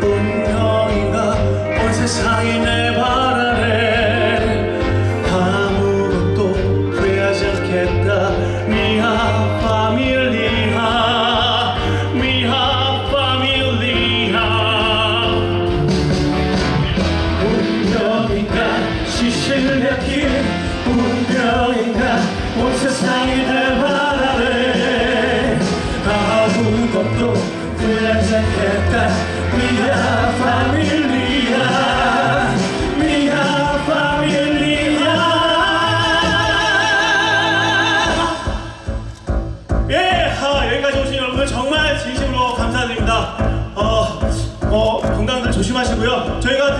운명인가? 온 세상이 내 바람에 아무것도 후회하지 않겠다. 미아 파밀리아. 미아 파밀리아. 운명인가? 시신을 내길 운명인가? 온 세상이 내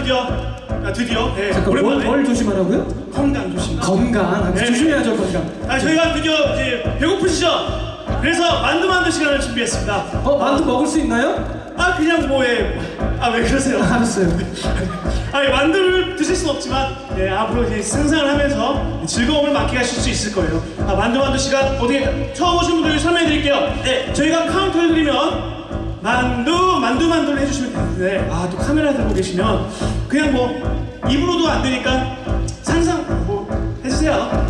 드디어, 아, 드디어, 예, 잠깐 뭘, 오랜만에 뭘 조심하라고요? 건강 조심. 건강 아, 네. 조심해야죠 건강 아, 저희가 드디어 이제 배고프시죠? 그래서 만두 만두 시간을 준비했습니다. 어 만두 먹을 수 있나요? 아, 그냥 뭐, 예, 아, 왜 그러세요? 알았어요 아니 만두를 드실 순 없지만 예, 앞으로 이제 승상을 하면서 즐거움을 만끽하실 수 있을 거예요. 아, 만두 만두 시간 어떻게 처음 오신 분들 설명해 드릴게요. 네, 저희가 카운터를 드리면 만두 만두 만두를 해주시면 되는데 아 또 카메라 들고 계시면 그냥 뭐 입으로도 안 되니까 상상 뭐 해주세요.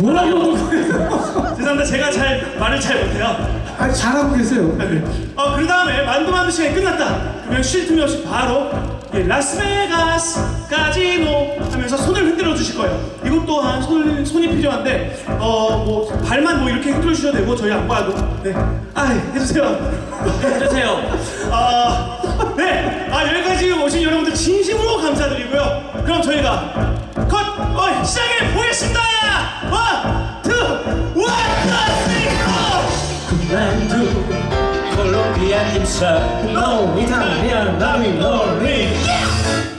뭐라고 죄송합니다. 제가 잘 말을 잘 못해요. 아니 잘하고 계세요 어, 그 다음에 만두 만두 시간이 끝났다. 그러면 쉴 틈이 없이 바로 예, 라스베가스 카지노 하면서 손을 흔들어 주실 거예요. 이것 또한 손, 손이 필요한데, 어, 뭐, 발만 뭐 이렇게 흔들어 주셔도 되고, 저희 안 봐도. 네. 아, 해주세요. 해주세요. 아, 네. 아, 여기까지 오신 여러분들 진심으로 감사드리고요. 그럼 저희가 컷! 어, 시작해 보겠습니다! 원, 투, 원, 투, 만두 콜롬비아 김밥 노 이탈리안 나미 노리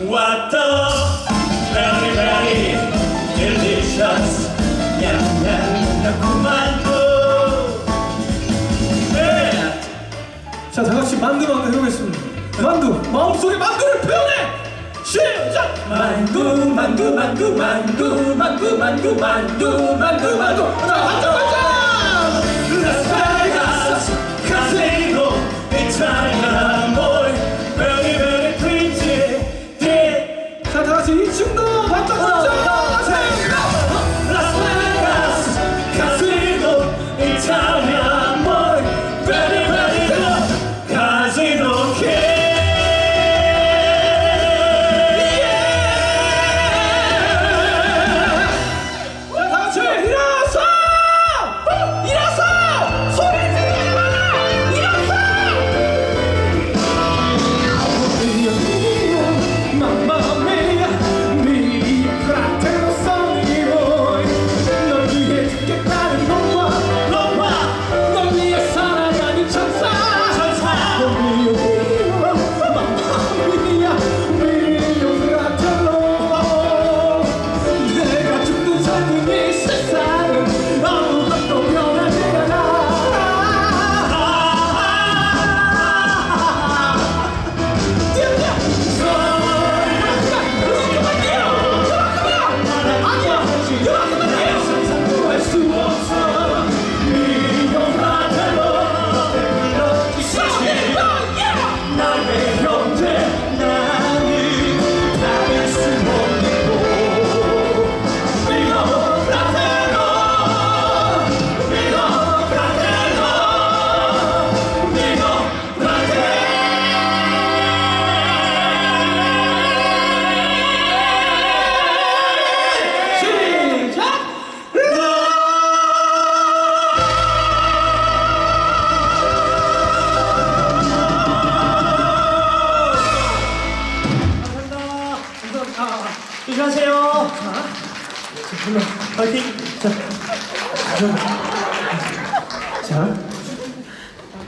왔다 very delicious 냠냠 만두 마음속에 만두를 표현해! 시작! 만두 만두 만두 만두 만두 만두 만두 만두 만두. 자 한점 한점 라스베가스 카지노 이탈리안 조심하세요 파이팅 자,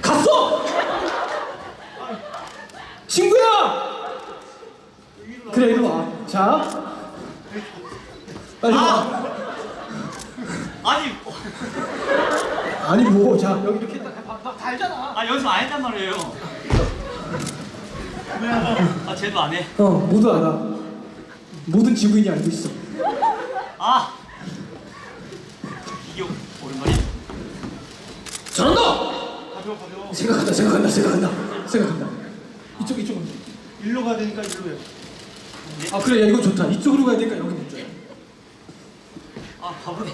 갔어! 친구야! 그래, 이리 와. 자, 빨리 와. 아니 아니, 뭐, 자, 여기 이렇게 달잖아. 아 연습 안 했단 말이에요 아 쟤도 안 해 어, 모두 알아. 모든 지구인이 알고 있어. 아! 이게 오랜만이야. 잘한다! 가벼워, 가벼워. 생각한다, 생각한다, 생각한다. 생각한다. 이쪽, 이쪽 먼저. 일로 가야 되니까 일로 해. 네? 아, 그래, 야, 이거 좋다. 이쪽으로 가야 되니까 여기 먼저 아, 바보네.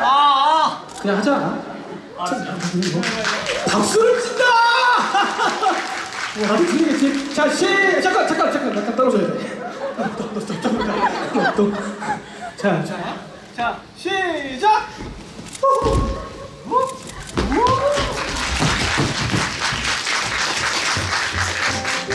아, 아! 그냥 하자. 아, 참, 이거. 박수를 친다! 어, 나도 들리겠지? 자, 시! 잠깐, 잠깐, 잠깐. 나 따라오셔야 돼. 자, 자, 자, 시작!